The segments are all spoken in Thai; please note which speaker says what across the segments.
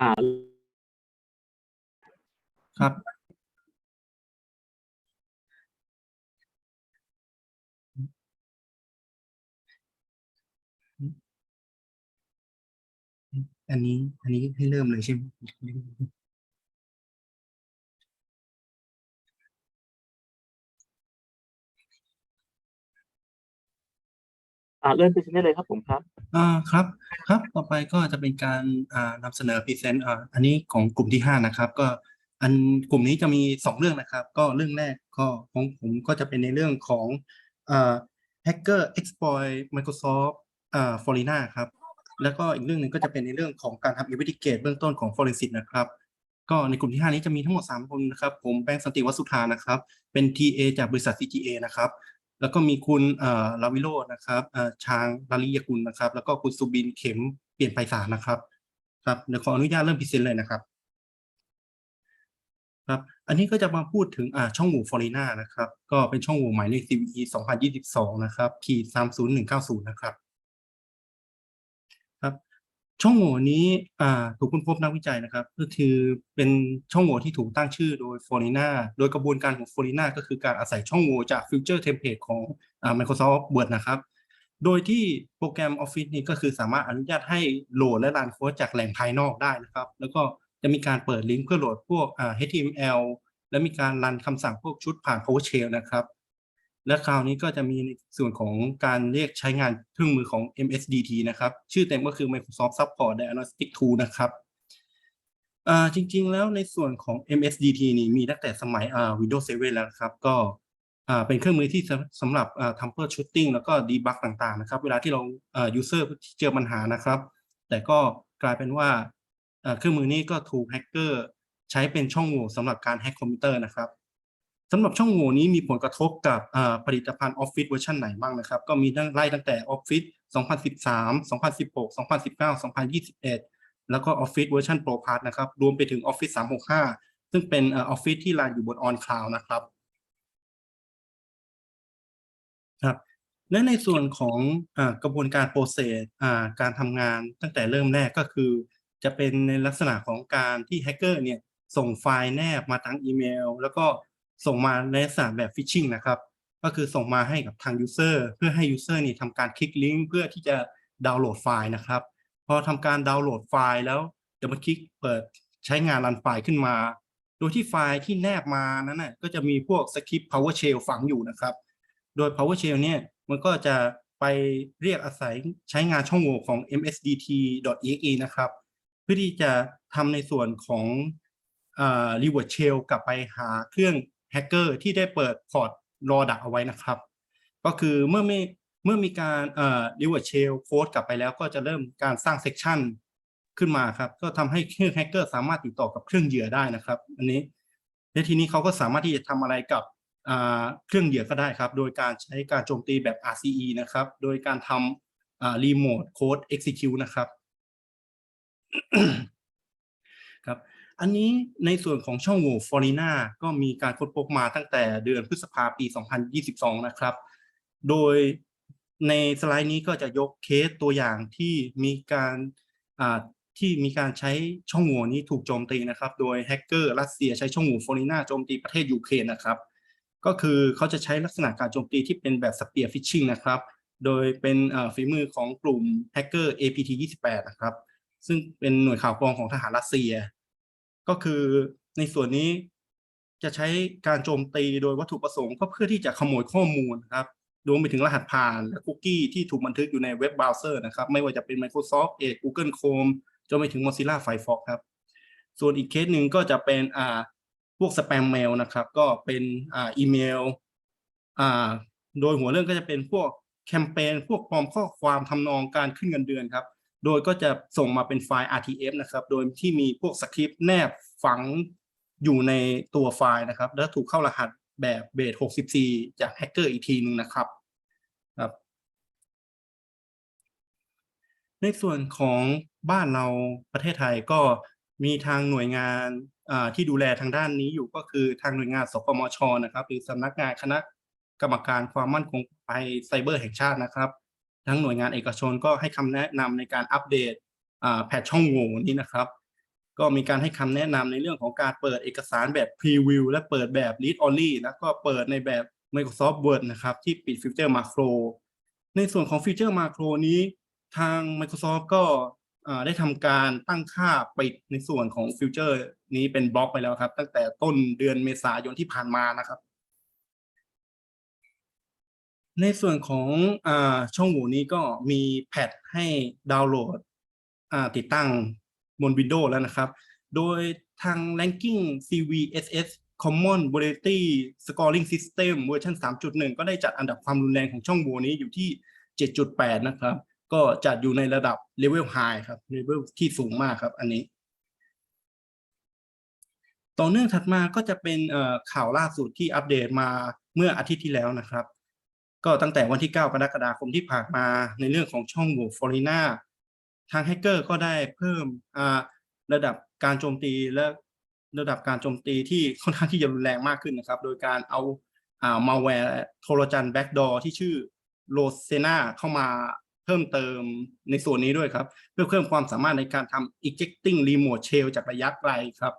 Speaker 1: อ่า
Speaker 2: ครับอันนี้ อันนี้ให้เริ่มเลยใช่ไหม
Speaker 1: อ่าเริ่มเป็นได้เลยครับผมครับ
Speaker 2: อ่าครับครับต่อไปก็จะเป็นการอ่านำเสนอพรีเซนต์อ่าอันนี้ของกลุ่มที่ห้านะครับ ก็อันกลุ่มนี้จะมีสองเรื่องนะครับ ก็เรื่องแรกก็ของผมก็จะเป็นในเรื่องของอ่า hacker exploit Microsoft อ่า Forina ครับ แล้วก็อีกเรื่องหนึ่งก็จะเป็นในเรื่องของการทำ investigate เบื้องต้นของ forensic นะครับ ก็ในกลุ่มที่ห้านี้จะมีทั้งหมดสามคนนะครับ ผมแบงค์สันติวัสุธานะครับ เป็น TA จากบริษัท CGA นะครับ แล้วก็มีคุณลาวิโรนะครับเอ่อชางลาลิยกุลนะครับ แล้วก็คุณสุบินเข็มเปลี่ยนไปสานะครับครับเดี๋ยวขออนุญาตเริ่มพรีเซนต์เลยนะครับครับอันนี้ก็จะมาพูดถึงช่องโหว่ฟอรินานะครับ ก็เป็นช่องโหว่หมายเลข CVE 2022 นะครับขีด30190 นะครับ ช่องโหว่นี้ถูกค้นพบนักวิจัยนะครับ ก็คือเป็นช่องโหว่ที่ถูกตั้งชื่อโดย f o r i n a โดยกระบวนการของ f o r i n a ก็คือการอาศัยช่องโหว่จาก Future Template ของอ Microsoft Word นะครับ โดยที่โปรแกรม Office นี่ก็คือสามารถอนุญาตให้โหลดและรันโค้ดจากแหล่งภายนอกได้นะครับ แล้วก็จะมีการเปิดลิงก์เพื่อโหลดพวก HTML และมีการรันคำสั่งพวกชุดผ่าน PowerShell นะครับ และคราวนี้ก็จะมีในส่วนของการเรียกใช้งานเครื่องมือของ MSDT นะครับ ชื่อเต็มก็คือ Microsoft Support Diagnostic Tool นะครับจริงๆแล้วในส่วนของ MSDT นี่มีตั้งแต่สมัย Windows 7 แล้วนะครับ ก็เป็นเครื่องมือที่สำหรับทำเพื่อชูตติ้งแล้วก็ดีบักต่างๆนะครับ เวลาที่เรา user เจอปัญหานะครับ แต่ก็กลายเป็นว่าเครื่องมือนี้ก็ถูกแฮกเกอร์ใช้เป็นช่องโหว่สำหรับการแฮกคอมพิวเตอร์นะครับ สำหรับช่องโหว่นี้มีผลกระทบกับผลิตภัณฑ์ Office เวอร์ชันไหนบ้างนะครับ ก็มีตั้งไล่ตั้งแต่ Office 2013 2016 2019 2021 แล้วก็ Office เวอร์ชัน Pro Plus นะครับ รวมไปถึง Office 365 ซึ่งเป็นอ่า Office ที่รันอยู่บน On Cloud นะครับครับและในส่วนของอกระบวนการโปรเซสการทำงานตั้งแต่เริ่มแรกก็คือ จะเป็นในลักษณะของการที่แฮกเกอร์เนี่ยส่งไฟล์แนบมาทางอีเมล แล้วก็ ส่งมาในลักษณะแบบฟิชชิงนะครับ ก็คือส่งมาให้กับทางยูเซอร์เพื่อให้ยูเซอร์นี่ทำการคลิกลิงก์เพื่อที่จะดาวน์โหลดไฟล์นะครับพอทำการดาวน์โหลดไฟล์แล้วจะมาคลิกเปิดใช้งานรันไฟล์ขึ้นมา โดยที่ไฟล์ที่แนบมานั้นน่ะก็จะมีพวกสคริปต์ PowerShell ฝังอยู่นะครับ โดย PowerShell เนี่ยมันก็จะไปเรียกอาศัยใช้งานช่องโหว่ของ msdt.exe นะครับ เพื่อที่จะทำในส่วนของ reward shell กลับไปหาเครื่อง แฮกเกอร์ที่ได้เปิดพอร์ตรอดักเอาไว้นะครับ ก็คือเมื่อไม่เมื่อมีการเอ่อ reward shell โค้ดกลับไปแล้วก็จะเริ่มการสร้าง section ขึ้นมาครับ ก็ทำให้เครื่องแฮกเกอร์สามารถติดต่อกับเครื่องเหยื่อได้นะครับ อันนี้และทีนี้เขาก็สามารถที่จะทำอะไรกับอ่าเครื่องเหยื่อก็ได้ครับ โดยการใช้การโจมตีแบบ RCE นะครับ โดยการทำอ่า remote code execute นะครับ อันนี้ในส่วนของช่องโหว่ฟอรินาก็มีการค้นพบมาตั้งแต่เดือนพฤษภาปี 2022 นะครับ โดยในสไลด์นี้ก็จะยกเคสตัวอย่างที่มีการที่มีการใช้ช่องโหว่นี้ถูกโจมตีนะครับ โดยแฮกเกอร์รัสเซียใช้ช่องโหว่ฟอรินาโจมตีประเทศยูเครนนะครับ ก็คือเขาจะใช้ลักษณะการโจมตีที่เป็นแบบสเปียร์ฟิชชิงนะครับ โดยเป็นฝีมือของกลุ่มแฮกเกอร์ APT 28 นะครับ ซึ่งเป็นหน่วยข่าวกรองของทหารรัสเซีย ก็คือในส่วนนี้จะใช้การโจมตีโดยวัตถุประสงค์ก็เพื่อที่จะขโมยข้อมูลครับรวมไปถึงรหัสผ่านและคุกกี้ที่ถูกบันทึกอยู่ในเว็บเบราว์เซอร์นะครับ ไม่ว่าจะเป็น Microsoft Edge Google Chrome จนไปถึง Mozilla Firefox ครับ ส่วนอีกเคสหนึ่งก็จะเป็นอ่าพวกสแปมเมลนะครับ ก็เป็นอ่าอีเมลอ่าโดยหัวเรื่องก็จะเป็นพวกแคมเปญพวกปลอมข้อความทำนองการขึ้นเงินเดือนครับ โดยก็จะส่งมาเป็นไฟล์ RTF นะครับ โดยที่มีพวกสคริปต์แนบฝังอยู่ในตัวไฟล์นะครับ แล้วถูกเข้ารหัสแบบเบส64 จากแฮกเกอร์อีกทีหนึงนะครับครับ ในส่วนของบ้านเราประเทศไทยก็มีทางหน่วยงานที่ดูแลทางด้านนี้อยู่ก็คือทางหน่วยงานสกมชนะครับ หรือสำนักงานคณะกรรมการความมั่นคงภัยไซเบอร์แห่งชาตินะครับ ทั้งหน่วยงานเอกชนก็ให้คำแนะนำในการอัปเดตแพทช่องโหว่นี้นะครับ ก็มีการให้คำแนะนำในเรื่องของการเปิดเอกสารแบบ Preview และเปิดแบบ Read Only แล้วก็เปิดในแบบ Microsoft Word นะครับ ที่ปิดฟิวเจอร์ Macro ในส่วนของฟีเจอร์ Macro นี้ทาง Microsoft ก็ได้ทำการตั้งค่าปิดในส่วนของฟิวเจอร์นี้เป็นบล็อกไปแล้วครับ ตั้งแต่ต้นเดือนเมษายนที่ผ่านมานะครับ ในส่วนของอช่องโหว่นี้ก็มีแพทให้ดาวน์โหลดติดตั้งบน Windows แล้วนะครับ โดยทาง Ranking CVSS Common Variety Scoring System เวอร์ชัน3.1 ก็ได้จัดอันดับความรุนแรงของช่องโหว่นี้อยู่ที่ 7.8 นะครับ ก็จัดอยู่ในระดับ Level High ครับ Level ที่สูงมากครับอันนี้ ต่อเนื่องถัดมาก็จะเป็นข่าวล่าสุดที่อัปเดตมาเมื่ออาทิตย์ที่แล้วนะครับ ก็ตั้งแต่วันที่ 9 กรกฎาคมที่ผ่านมาในเรื่องของช่องโหว่ฟลอรินาทางแฮกเกอร์ก็ได้เพิ่มระดับการโจมตีและระดับการโจมตีที่ค่อนข้างที่จะรุนแรงมากขึ้นนะครับ โดยการเอาอ่ามาแวร์โทรจันแบ็กดอร์ที่ชื่อโ o เซนาเข้ามาเพิ่มเติมในส่วนนี้ด้วยครับ เพื่อเพิ่มความสามารถในการทำ ejecting remote shell จากระยะไกลครับ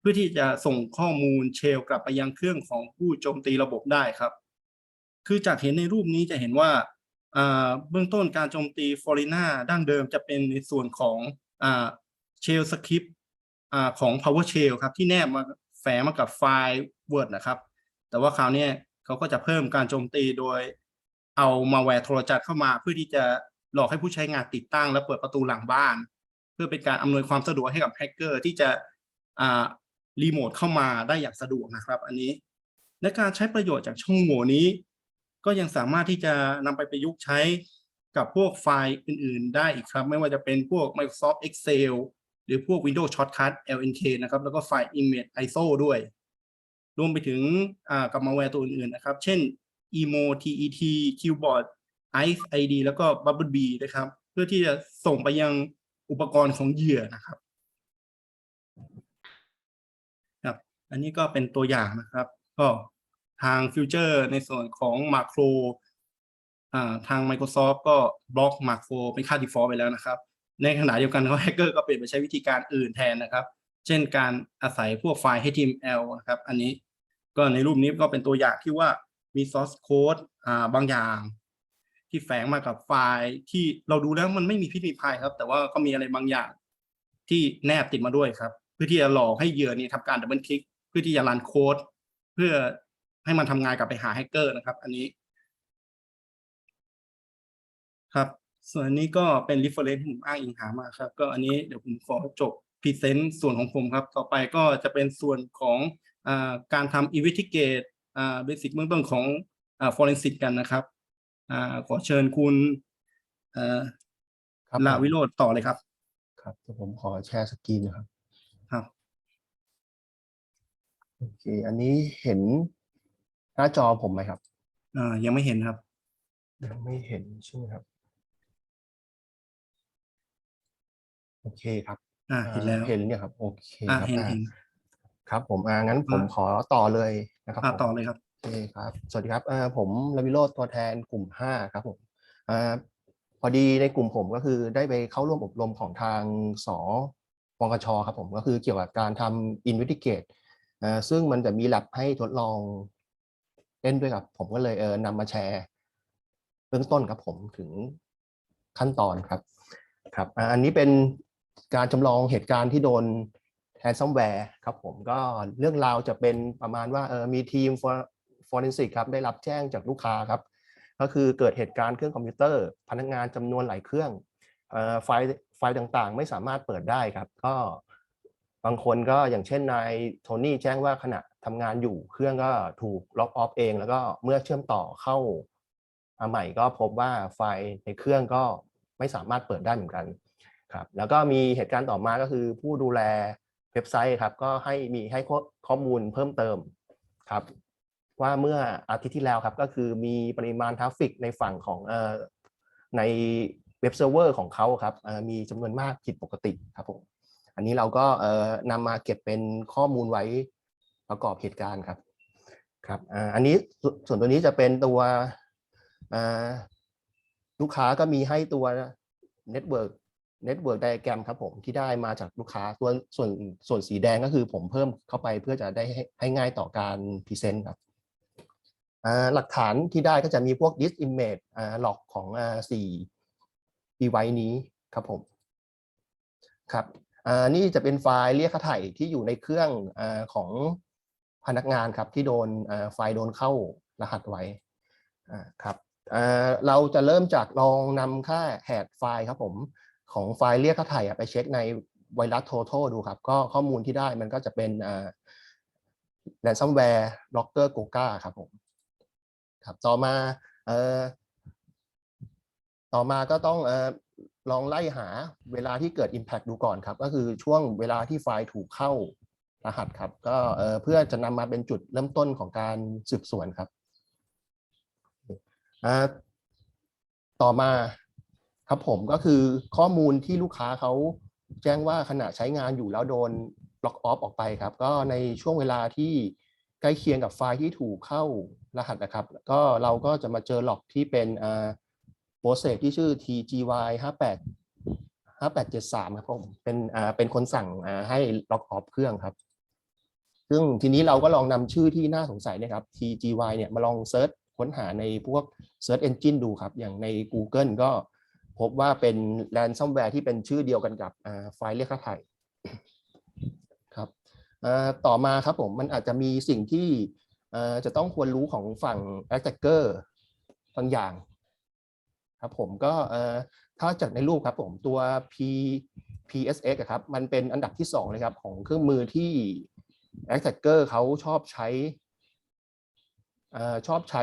Speaker 2: เพื่อที่จะส่งข้อมูลเชลกลับไปยังเครื่องของผู้โจมตีระบบได้ครับ คือจากเห็นในรูปนี้จะเห็นว่าเบื้องต้นการโจมตีฟลอริน่าดั้งเดิมจะเป็นในส่วนของเชลสคริปต์ของ PowerShell ครับที่แนบมาแฝงมากับไฟล์ Word นะครับ แต่ว่าคราวนี้เขาก็จะเพิ่มการโจมตีโดยเอามาแวร์โทรจักรเข้ามาเพื่อที่จะหลอกให้ผู้ใช้งานติดตั้งและเปิดประตูหลังบ้าน เพื่อเป็นการอำนวยความสะดวกให้กับแฮกเกอร์ที่จะรีโมทเข้ามาได้อย่างสะดวกนะครับ อันนี้และการใช้ประโยชน์จากช่องโหว่นี้ ก็ยังสามารถที่จะนำไปประยุกต์ใช้กับพวกไฟล์อื่น ๆ ได้อีกครับ ไม่ว่าจะเป็นพวก Microsoft Excel หรือพวก Windows Shortcut LNK นะครับ แล้วก็ไฟล์ Image ISO ด้วย รวมไปถึงอ่ากับมาแวร์ตัวอื่น ๆ นะครับ เช่น emo tet keyboard ice id แล้วก็ bubble bee นะครับ เพื่อที่จะส่งไปยังอุปกรณ์ของเหยื่อนะครับครับ อันนี้ก็เป็นตัวอย่างนะครับ ก็ ทางฟิวเจอร์ในส่วนของมาโครทาง Microsoft ก็บล็อกมาโครเป็นค่า default ไปแล้วนะครับ ในขณะเดียวกันเขาแฮกเกอร์ก็เปลี่ยนไปใช้วิธีการอื่นแทนนะครับ เช่นการอาศัยพวกไฟล์ HTML นะครับ อันนี้ก็ในรูปนี้ก็เป็นตัวอย่างที่ว่ามี source code บางอย่าง ที่แฝงมากับไฟล์ที่เราดูแล้วมันไม่มีพิษมีภัยครับ แต่ว่าก็มีอะไรบางอย่างที่แนบติดมาด้วยครับ เพื่อที่จะหลอกให้เหยื่อนี่ทำการดับเบิลคลิก เพื่อที่จะรันโค้ดเพื่อ ให้มันทำงานกลับไปหาแฮกเกอร์นะครับ อันนี้ ครับ ส่วนอันนี้ก็เป็น reference ที่ผมอ้างอิงหามาครับ ก็อันนี้เดี๋ยวผมขอจบพรีเซนต์ส่วนของผมครับ ต่อไปก็จะเป็นส่วนของอาการทำ investigate อ่า basic เบื้องต้นของอ่า forensic กันนะครับอ่าขอเชิญคุณเอ่อ
Speaker 3: ครับ
Speaker 2: ลา
Speaker 3: ผม
Speaker 2: วิโรจน์ต่อเลยครับ
Speaker 3: ครับเดี๋ยวผมขอแชร์สกรีนนะครับ
Speaker 2: ครับ
Speaker 3: โอเค อันนี้เห็น หน้าจอผมไหมครับ
Speaker 2: อ่ายังไม่เห็นครับ
Speaker 3: ยังไม่เห็นใช่ไหมครับ โอเคครับ
Speaker 2: อ่าเห็นแล้ว
Speaker 3: เห็นเนี่ยครับ โอเค
Speaker 2: อ่า
Speaker 3: ครับ
Speaker 2: เห็น
Speaker 3: อ่า
Speaker 2: เห็น
Speaker 3: ครับ ผมอ่างั้นผม
Speaker 2: อ่า
Speaker 3: ขอต่อเลยนะครับ
Speaker 2: อ่า
Speaker 3: ผม
Speaker 2: ต่อเลยครับ
Speaker 3: โอเคครับ สวัสดีครับเอ่อผมลวิโรจน์ตัวแทนกลุ่มห้าครับผมอ่าพอดีในกลุ่มผมก็คือได้ไปเข้าร่วมอบรมของทางสปกชครับผม ก็คือเกี่ยวกับการทำ investigate อ่าซึ่งมันจะมี lab ให้ทดลอง เล่นด้วยครับ ผมก็เลยเออนำมาแชร์เบื้องต้นครับผมถึงขั้นตอนครับ ครับอันนี้เป็นการจำลองเหตุการณ์ที่โดนแ a นซัมแวร์ครับผมก็เรื่องราวจะเป็นประมาณว่าเออมีทีม forensic ครับได้รับแจ้งจากลูกค้าครับ ก็คือเกิดเหตุการณ์เครื่องคอมพิวเตอร์ พนักงานจำนวนหลายเครื่องเอ่อไฟล์ไฟล์ต่างๆ ไม่สามารถเปิดได้ครับ ก็บางคนก็อย่างเช่นนายโทนี่แจ้งว่าขณะ ทำงานอยู่เครื่องก็ถูกล็อกออฟเอง แล้วก็เมื่อเชื่อมต่อเข้ามาใหม่ก็พบว่าไฟล์ในเครื่องก็ไม่สามารถเปิดได้เหมือนกันครับแล้วก็มีเหตุการณ์ต่อมาก็คือผู้ดูแลเว็บไซต์ครับก็ให้มีให้ข้อมูลเพิ่มเติมครับว่าเมื่ออาทิตย์ที่แล้วครับก็คือมีปริมาณทราฟฟิกในฝั่งของเอ่อในเว็บเซิร์ฟเวอร์ของเขาครับมีจำนวนมากผิดปกติครับผมอันนี้เราก็เอ่อนำมาเก็บเป็นข้อมูลไว้ ประกอบเหตุการณ์ครับครับอันนี้ส่วนตัวนี้จะเป็นตัวลูกค้าก็มีให้ตัว Network Network Diagram ครับผมที่ได้มาจากลูกค้าตัวส่วนส่วนสีแดงก็คือผมเพิ่มเข้าไปเพื่อจะได้ให้ให้ง่ายต่อการพรีเซนต์ครับหลักฐานที่ได้ก็จะมีพวก disk image อ่า log ของสี่ device นี้ครับผมครับนี่จะเป็นไฟล์เรียกค่าถ่ายที่อยู่ในเครื่องอของ พนักงานครับที่โดนไฟล์โดนเข้ารหัสไว้ครับเราจะเริ่มจากลองนำค่าแหกไฟล์ครับผมของไฟล์เรียกค่าไถ่อะไปเช็คในไวรัส total ดูครับ ก็ข้อมูลที่ได้มันก็จะเป็นอ่า ransomware locker goga ครับผมครับต่อมาออต่อมาก็ต้องออลองไล่หาเวลาที่เกิด impact ดูก่อนครับ ก็คือช่วงเวลาที่ไฟล์ถูกเข้า รหัสครับ ก็เออเพื่อจะนำมาเป็นจุดเริ่มต้นของการสืบสวนครับต่อมาครับผมก็คือข้อมูลที่ลูกค้าเขาแจ้งว่าขณะใช้งานอยู่แล้วโดนล็อกออฟออกไปครับ ก็ในช่วงเวลาที่ใกล้เคียงกับไฟล์ที่ถูกเข้ารหัสนะครับ ก็เราก็จะมาเจอล็อกที่เป็นอ่าโปรเซสที่ชื่อ tgy 58 5873 ครับผม เป็นอ่าเป็นคนสั่งอ่าให้ล็อกออฟเครื่องครับ ซึ่งทีนี้เราก็ลองนำชื่อที่น่าสงสัยนะครับ tgy เนี่ยมาลองเซิร์ชค้นหาในพวก Search Engine ดูครับ อย่างใน Google ก็พบว่าเป็น ransomware ที่เป็นชื่อเดียวกันกับไฟล์เรียกค่าไถ่ครับต่อมาครับผมมันอาจจะมีสิ่งที่จะต้องควรรู้ของฝั่ง attacker บางอย่าง ครับผมก็ถ้าจากในรูปครับผมตัว P PSX ครับ มันเป็นอันดับที่สองเลยครับ ของเครื่องมือที่ attacker เขาชอบใช้อชอบใช้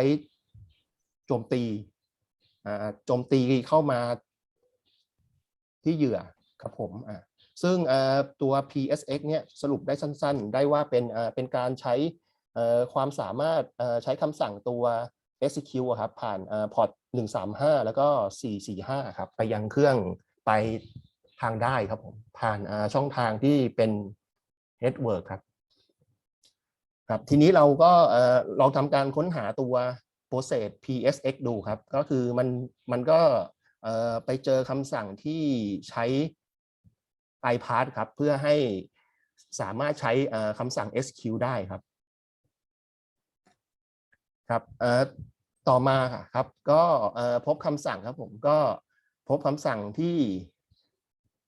Speaker 3: โจมตีโจมตีเข้ามาที่เหยื่อครับผมซึ่งตัว PSX เนี่ยสรุปได้สั้นๆ ได้ว่าเป็นเป็นการใช้ความสามารถใช้คำสั่งตัว execute ครับผ่านเอ่อพอร์ต135 แล้วก็ 445 ครับ ไปยังเครื่องไปทางได้ครับผม ผ่านช่องทางที่เป็น network ครับ ครับทีนี้เราก็เอ่อลองทำการค้นหาตัว process PSX ดูครับ ก็คือมันมันก็ไปเจอคำสั่งที่ใช้ iPath ครับ เพื่อให้สามารถใช้คำสั่ง SQ ได้ครับครับต่อมาครับ ก็พบคำสั่งครับผมก็พบคำสั่งที่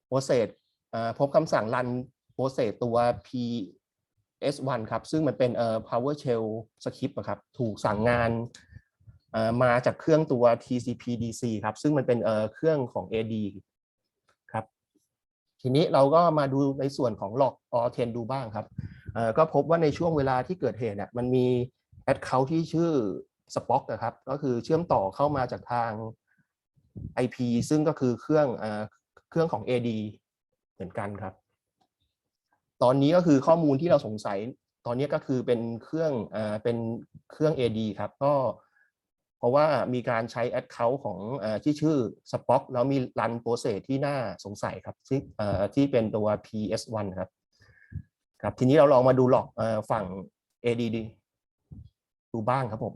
Speaker 3: process เอ่อพบคำสั่ง run process ตัว P S1 ครับ ซึ่งมันเป็นเอ่อ PowerShell script อะครับ ถูกสั่งงานเอ่อมาจากเครื่องตัว TCP/DC ครับ ซึ่งมันเป็นเอ่อเครื่องของ AD ครับ ทีนี้เราก็มาดูในส่วนของ log or trend ดูบ้างครับเอ่อก็พบว่าในช่วงเวลาที่เกิดเหตุเนี่ยมันมี account ที่ชื่อ Spock นะครับ ก็คือเชื่อมต่อเข้ามาจากทาง IP ซึ่งก็คือเครื่องเอ่อเครื่องของ AD เหมือนกันครับ ตอนนี้ก็คือข้อมูลที่เราสงสัย ตอนนี้ก็คือเป็นเครื่องเอ่อเป็นเครื่อง AD ครับ ก็ เพราะว่ามีการใช้ Account ของอ่อที่ชื่อ Spock แล้วมีรันโปรเซสที่น่าสงสัยครับที่อ่อที่เป็นตัว PS1 ครับ ครับ ทีนี้เราลองมาดูหลอกอ่ฝั่ง AD ดีดูบ้างครับผม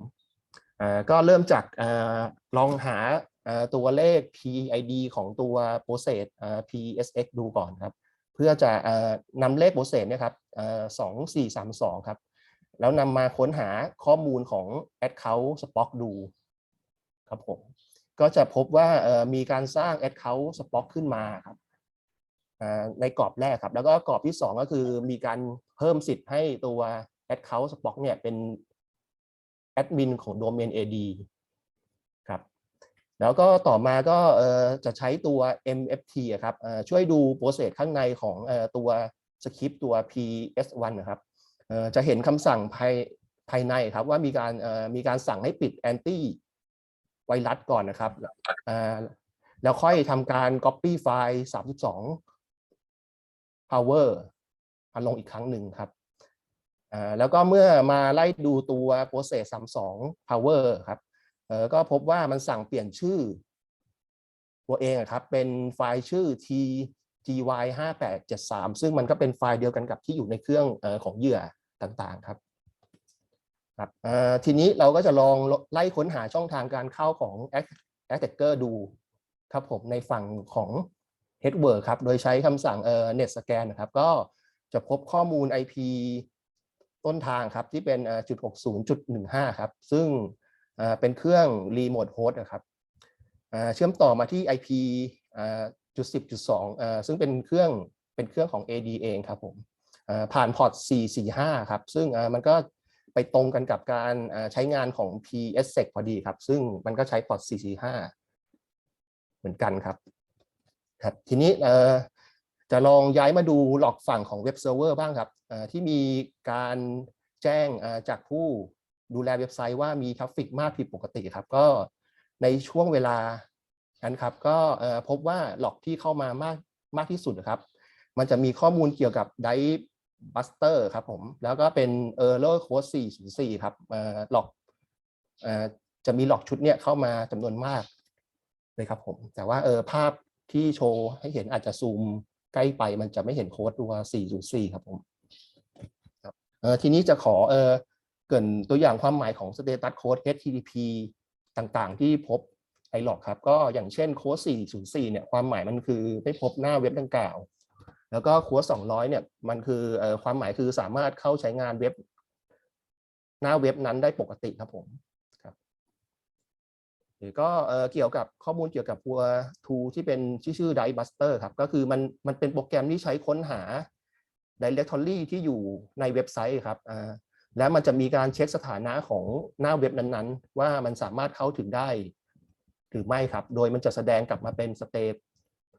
Speaker 3: อ่อก็เริ่มจากอ่อลองหาตัวเลข PID ของตัว process เอ่อ PSX ดูก่อนครับ เพื่อจะอนำเลข process เนี่ยครับสองสี่สามสองครับ แล้วนำมาค้นหาข้อมูลของ Account Spock ดูครับผม ก็จะพบว่ามีการสร้าง Account Spock ขึ้นมาครับในกรอบแรกครับ แล้วก็กรอบที่ 2 ก็คือมีการเพิ่มสิทธิ์ให้ตัว Account Spock เนี่ยเป็นแอดมินของโดเมน AD แล้วก็ต่อมาก็จะใช้ตัว MFT ครับช่วยดูโปรเซสข้างในของตัวสคริปต์ตัว PS1 นะครับจะเห็นคำสั่งภายภายในครับว่ามีการมีการสั่งให้ปิดแอนตี้ไวรัสก่อนนะครับแล้วค่อยทำการ Copy ไฟล์ 32 power มาลงอีกครั้งหนึ่งครับแล้วก็เมื่อมาไล่ดูตัว process 32 power ครับ เออก็พบว่ามันสั่งเปลี่ยนชื่อ ตัวเองครับเป็นไฟล์ชื่อ tgy 5 8 7 3ซึ่งมันก็เป็นไฟล์เดียวกันกับที่อยู่ในเครื่องอของเหยื่อต่างๆครับครับทีนี้เราก็จะลองไล่ค้นหาช่องทางการเข้าของ attacker ดูครับผมในฝั่งของ network ครับ โดยใช้คำสั่งเอ่อ net scan นะครับ ก็จะพบข้อมูล IP ต้นทางครับที่เป็น .60.15 ครับ ซึ่ง เป็นเครื่อง remote host นะครับเชื่อมต่อมาที่ IP เอ่อจุด10จุด2เอ่อซึ่งเป็นเครื่องเป็นเครื่องของ AD เองครับผมผ่านพอร์ต 445 ครับ ซึ่งมันก็ไปตรงกันกับการใช้งานของ PSSEC พอดีครับ ซึ่งมันก็ใช้พอร์ต 445 เหมือนกันครับครับ ทีนี้จะลองย้ายมาดูหลอกฝั่งของเว็บเซิร์ฟเวอร์บ้างครับที่มีการแจ้งจากผู้ ดูแลเว็บไซต์ว่ามีทราฟฟิกมากผิดปกติครับ ก็ในช่วงเวลานั้นครับ ก็พบว่าหลอกที่เข้ามามากมากที่สุดครับ มันจะมีข้อมูลเกี่ยวกับ d i บัสเตอร์ครับผม แล้วก็เป็น Error Code 404 ครับเอ่อหลอกจะมีหลอกชุดเนี้ยเข้ามาจำนวนมากเลยครับผม แต่ว่าเออภาพที่โชว์ให้เห็นอาจจะซูมใกล้ไปมันจะไม่เห็นโค้ดตัว 404 ครับผมครับเออทีนี้จะขอเออ เกินตัวอย่างความหมายของ Status Code HTTP ต่างๆ ที่พบไอหลอกครับ ก็อย่างเช่นโค้ด 404 เนี่ยความหมายมันคือไม่พบหน้าเว็บดังกล่าว แล้วก็โค้ด 200 เนี่ยมันคือความหมายคือสามารถเข้าใช้งานเว็บ หน้าเว็บนั้นได้ปกติครับผมหรือก็เอ่อเกี่ยวกับข้อมูลเกี่ยวกับตัว tool ที่เป็นชื่อชื่อ Dive Buster ครับ ก็คือมันมันเป็นโปรแกรมที่ใช้ค้นหา directory ที่อยู่ในเว็บไซต์ครับอ่า แล้วมันจะมีการเช็คสถานะของหน้าเว็บนั้นๆ ว่ามันสามารถเข้าถึงได้ หรือไม่ครับ โดยมันจะแสดงกลับมาเป็นสเตต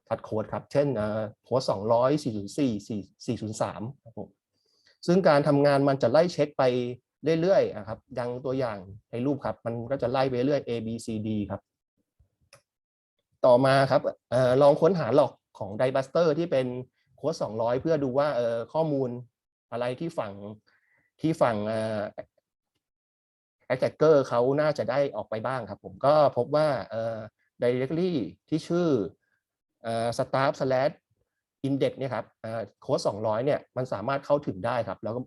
Speaker 3: ทัดโค้ดครับ เช่นโค้ด200 404 403ครับผมซึ่งการทำงานมันจะไล่เช็คไปเรื่อยๆครับดังตัวอย่างในรูปครับ มันก็จะไล่ไปเรื่อย A B C D ครับ ต่อมาครับออลองค้นหาหลอกของ d i b u s t e r ที่เป็นโค้ด200 เพื่อดูว่าออข้อมูลอะไรที่ฝั่ง ที่ฝั่งเอ่อ attacker เขาน่าจะได้ออกไปบ้างครับ ผมก็พบว่าเออ directory ที่ชื่อ staff slash index เนี่ยครับเอ่อโค้ด200 เนี่ยมันสามารถเข้าถึงได้ครับ แล้วก็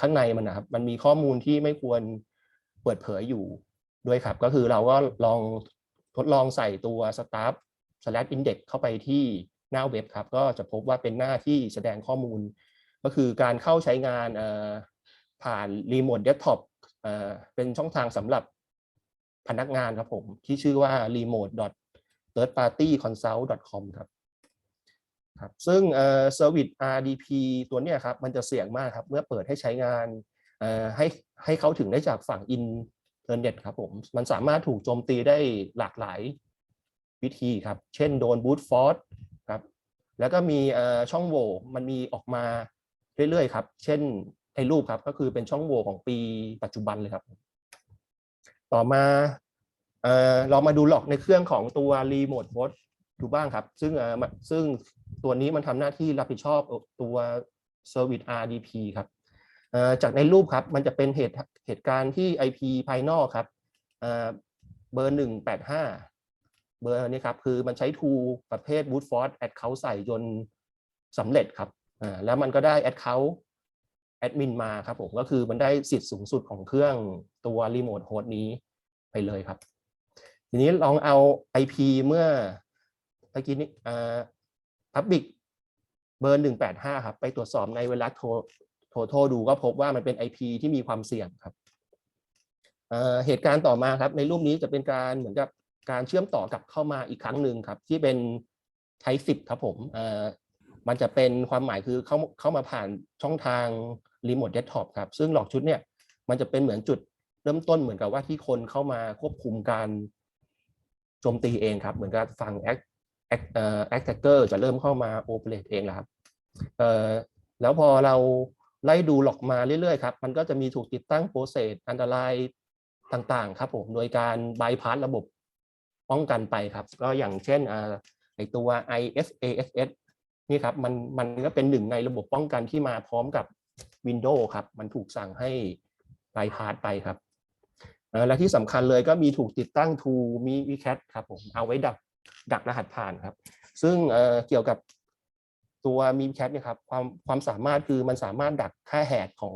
Speaker 3: ข้างในมันนะครับ มันมีข้อมูลที่ไม่ควรเปิดเผยอยู่ด้วยครับ ก็คือเราก็ลองทดลองใส่ตัว staff slash index เข้าไปที่หน้าเว็บครับ ก็จะพบว่าเป็นหน้าที่แสดงข้อมูล ก็คือการเข้าใช้งานเออ ผ่าน remote desktop เอ่อเป็นช่องทางสำหรับพนักงานครับผม ที่ชื่อว่า remote thirdparty consult com ครับครับ ซึ่งเอ่อ service RDP ตัวเนี้ยครับ มันจะเสี่ยงมากครับ เมื่อเปิดให้ใช้งานเอ่อให้ให้เขาถึงได้จากฝั่งอินเทอร์เน็ตครับผม มันสามารถถูกโจมตีได้หลากหลายวิธีครับ เช่นโดน brute force ครับ แล้วก็มีเอ่อช่องโหว่มันมีออกมาเรื่อยๆครับ เช่น ในรูปครับก็คือเป็นช่องโหว่ของปีปัจจุบันเลยครับ ต่อมาเออเรามาดูหลอกในเครื่องของตัว remote host ดูบ้างครับ ซึ่งเออซึ่งตัวนี้มันทำหน้าที่รับผิดชอบตัว service RDP ครับเออจากในรูปครับมันจะเป็นเหตุเหตุการณ์ที่ IP ภายนอกครับเออเบอร์หนึ่งแปดห้าเบอร์นี้ครับคือมันใช้ tool ประเภท brute force account ใส่จนสำเร็จครับอ่าแล้วมันก็ได้ account แอดมินมาครับผมก็คือมันได้สิทธิ์สูงสุดของเครื่องตัวรีโมทโฮสต์นี้ไปเลยครับ ทีนี้ลองเอา IP เมื่อเมื่อกี้นี้อ่า Public เบอร์ 185 ครับ ไปตรวจสอบในเวลาโทรโทรโทดูก็พบว่ามันเป็น IP ที่มีความเสี่ยงครับเอ่อเหตุการณ์ต่อมาครับ ในรูปนี้จะเป็นการเหมือนกับการเชื่อมต่อกลับเข้ามาอีกครั้งหนึ่งครับ ที่เป็น Type 10 ครับผมอ่อ มันจะเป็นความหมายคือเข้าเข้ามาผ่านช่องทางรีโมทเดสก์ท็อปครับ ซึ่งหลอกชุดเนี่ยมันจะเป็นเหมือนจุดเริ่มต้นเหมือนกับว่าที่คนเข้ามาควบคุมการโจมตีเองครับ เหมือนกับฝั่งแอคแอคเอ่อแอคแท็กเกอร์จะเริ่มเข้ามาโอเปเรตเองแล้วครับเอ่อแล้วพอเราไล่ดูหลอกมาเรื่อยๆครับ มันก็จะมีถูกติดตั้งโปรเซสอันตรายต่างๆ ครับผมโดยการบายพาสระบบป้องกันไปครับ ก็อย่างเช่นอ่าไอตัว ISASS นี่ครับมันมันก็เป็นหนึ่งในระบบป้องกันที่มาพร้อมกับ Windows ครับ มันถูกสั่งให้ไ y พาสไปครับและที่สำคัญเลยก็มีถูกติดตั้ง t o o มี WeCat ครับผมเอาไว้ดักดักรหัสผ่านครับ ซึ่งเอ่อเกี่ยวกับตัวมี WeCat เนี่ยครับความความสามารถคือมันสามารถดักค่าแหกของ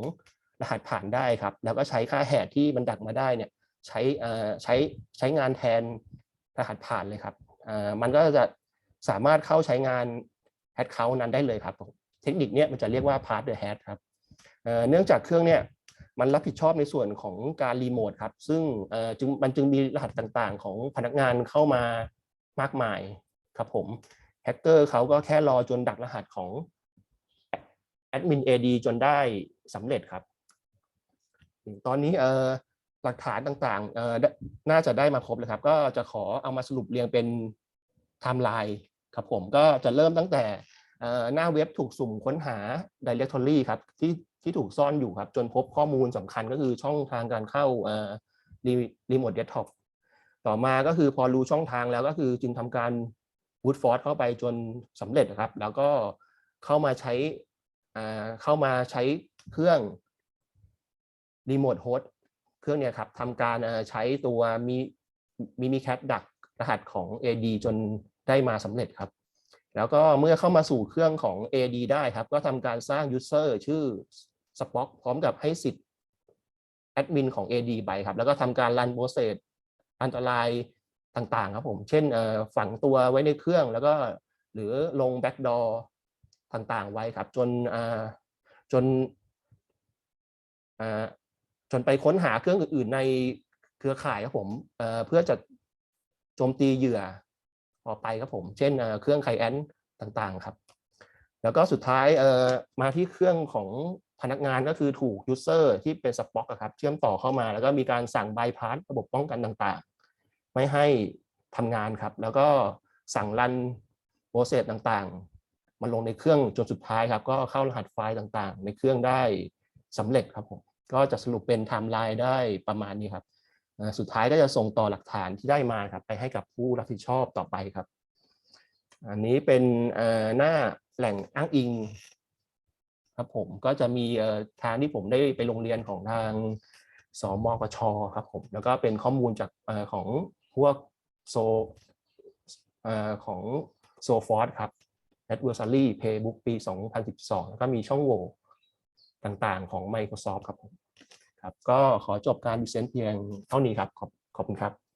Speaker 3: รหัสผ่านได้ครับ แล้วก็ใช้ค่าแหกที่มันดักมาได้เนี่ยใช้อ่อใช้ใช้งานแทนรหัสผ่านเลยครับอ่อมันก็จะสามารถเข้าใช้งาน Account นั้นได้เลยครับผมเทคนิคเนี้ยมันจะเรียกว่า Pass the Hat ครับเเนื่องจากเครื่องเนี่ยมันรับผิดชอบในส่วนของการรีโมทครับ ซึ่งจึงมันจึงมีรหัสต่างๆ ของพนักงานเข้ามามากมายครับผมแฮกเกอร์เขาก็แค่รอจนดักรหัสของแอดมิน AD จนได้สำเร็จครับ ตอนนี้หลักฐานต่างๆน่าจะได้มาครบเลยครับ ก็จะขอเอามาสรุปเรียงเป็นไทม์ไลน์ ครับผมก็จะเริ่มตั้งแต่หน้าเว็บถูกสุ่มค้นหา directory ครับที่ที่ถูกซ่อนอยู่ครับ จนพบข้อมูลสำคัญก็คือช่องทางการเข้ารีโมทเดสก์ท็อปต่อมาก็คือพอรู้ช่องทางแล้วก็คือจึงทำการบูตฟอร์ e เข้าไปจนสำเร็จครับ แล้วก็เข้ามาใช้เข้ามาใช้เครื่องรีโมทโฮสต์เครื่องเนี่ยครับทำการใช้ตัวมีมิมิแคปดักรหัสของ AD จนได้มาสำเร็จครับ แล้วก็เมื่อเข้ามาสู่เครื่องของ AD ได้ครับ ก็ทำการสร้าง User ชื่อ Spock พร้อมกับให้สิทธิ์แอดมินของ AD ไปครับ แล้วก็ทำการรันโปรเซสอันตรายต่างๆ ครับผม เช่นฝังตัวไว้ในเครื่องแล้วก็หรือลงแบ็กดอร์ต่างๆ ไว้ครับ จนจนจนไปค้นหาเครื่องอื่นๆในเครือข่ายครับผมเพื่อจะโจมตีเหยื่อ อไปครับผม เช่นเครื่องไคแอนต่างๆครับ แล้วก็สุดท้ายมาที่เครื่องของพนักงานก็คือถูกยูเซอร์ที่เป็นสป็อกครับเชื่อมต่อเข้ามา แล้วก็มีการสั่งบายพาสระบบป้องกันต่างๆ ไม่ให้ทำงานครับ แล้วก็สั่งรันโปรเซสต่างๆมาลงในเครื่องจนสุดท้ายครับ ก็เข้ารหัสไฟล์ต่างๆ ในเครื่องได้สำเร็จครับผมก็จะสรุปเป็นไทม์ไลน์ได้ประมาณนี้ครับ สุดท้ายก็จะส่งต่อหลักฐานที่ได้มาครับไปให้กับผู้รับผิดชอบต่อไปครับ อันนี้เป็นหน้าแหล่งอ้างอิงครับผมก็จะมีทางที่ผมได้ไปโรงเรียนของทางสมกชครับผมแล้วก็เป็นข้อมูลจากของพวกโซของโซฟอร์ดครับ Adversary Playbook ปี 2012 แล้วก็มีช่องโหว่ต่างๆของ Microsoft ครับผม ครับก็ขอจบการดิเซนเพียงเท่านี้ครับขอบขอบคุณครับ